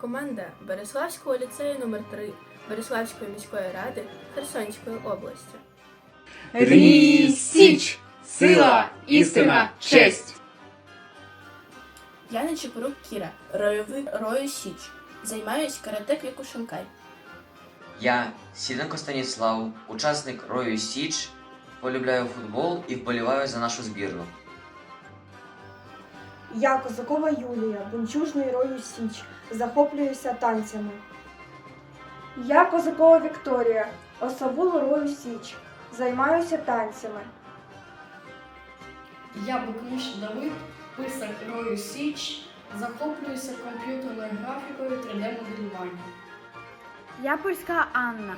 Команда Береславського ліцею номер 3 Береславської міської ради Херсонської області. Рій Січ! Сила, істина, честь! Я Нечепорук Кіра, ройовик Рою Січ. Займаюсь карате Квікушинкай. Я Сіденко Станіслав, учасник Рою Січ, полюбляю футбол і вболіваю за нашу збірну. Я Козакова Юлія, бунчужний рою Січ, захоплююся танцями. Я Козакова Вікторія, осавул рою Січ, займаюся танцями. Я Букнуш Давид, писар Рою Січ, захоплююся комп'ютерною графікою 3D-моделювання. Я польська Анна,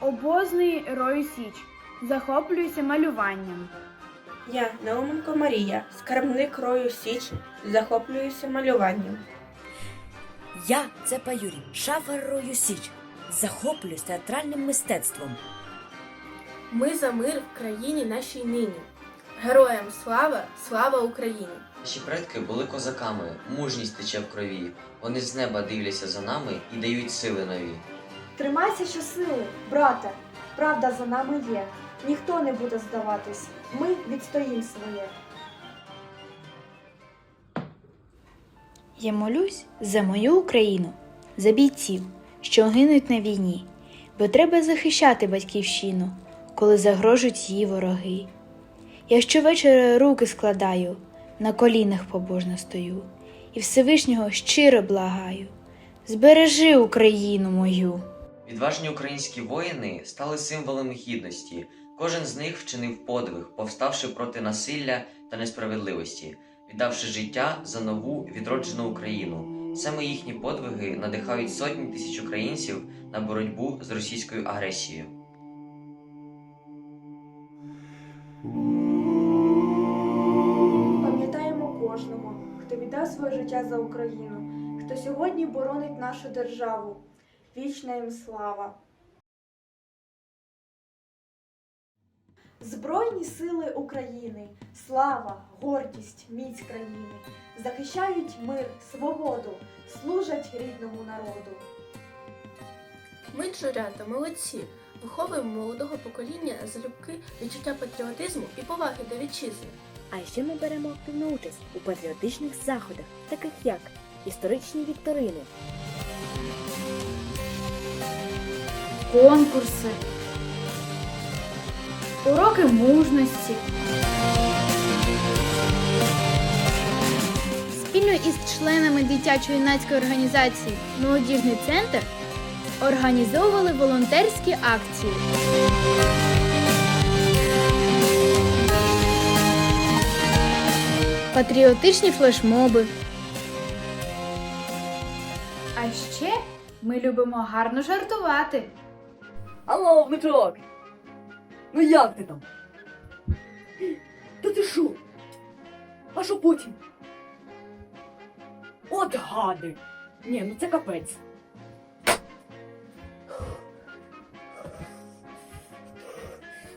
обозний Рою Січ. Захоплююся малюванням. Я Науменко Марія, скарбник рою Січ, захоплююся малюванням. Я Цепа Юрій, шафер Рою Січ. Захоплююсь театральним мистецтвом. Ми за мир в країні нашій нині. Героям слава, слава Україні! Наші предки були козаками, мужність тече в крові. Вони з неба дивляться за нами і дають сили нові. Тримайся щосили, брате, правда за нами є. Ніхто не буде здаватись, ми відстоїм своє. Я молюсь за мою Україну, за бійців, що гинуть на війні, бо треба захищати батьківщину, коли загрожують її вороги. Я щовечора руки складаю, на колінах побожно стою, і Всевишнього щиро благаю. Збережи Україну мою. Відважні українські воїни стали символами гідності. Кожен з них вчинив подвиг, повставши проти насилля та несправедливості, віддавши життя за нову відроджену Україну. Саме їхні подвиги надихають сотні тисяч українців на боротьбу з російською агресією. Пам'ятаємо кожного, хто віддав своє життя за Україну, хто сьогодні боронить нашу державу. Вічна їм слава. Збройні сили України, слава, гордість, міць країни захищають мир, свободу, служать рідному народу. Ми, джурята, молодці, виховуємо молодого покоління залюбки відчуття патріотизму і поваги до вітчизни. А ще ми беремо активну участь у патріотичних заходах, таких як історичні вікторини, Конкурси, уроки мужності. Спільно із членами дитячо-юнацької організації Молодіжний центр організовували волонтерські акції. Патріотичні флешмоби. А ще ми любимо гарно жартувати. Алло, внучок! Ну як ти там? Та ти що? А що потім? От гади! Ні, ну це капець.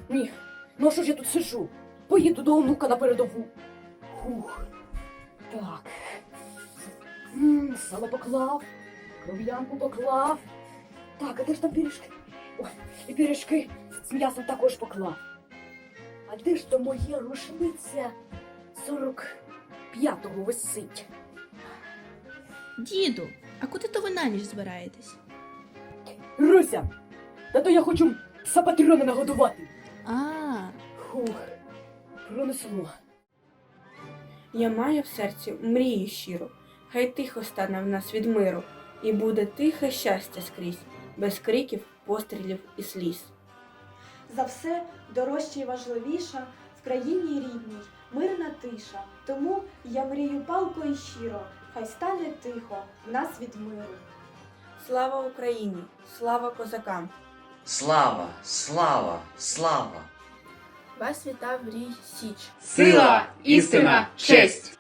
Ні, ну а що ж я тут сижу? Поїду до онука на передову. Фух. Так. М, Сало поклав, кров'янку поклав. Так, а де ж там пиріжки? Ой, і пиріжки з м'ясом також поклав. А де ж то моє рушниця 45-го висить? Діду, а куди то ви на ніч збираєтесь? Руся! Та то я хочу пса патрона нагодувати. А, Фух, пронесло. Я маю в серці мрію щиру, хай тихо стане в нас від миру, і буде тихе щастя скрізь, без криків, пострілів і сліз. За все дорожче і важливіша в країні рідній, мирна тиша. Тому я мрію палко і щиро, хай стане тихо в нас від миру. Слава Україні! Слава козакам! Слава! Слава! Слава! Вас вітав Рій Січ. Сила, істина, честь!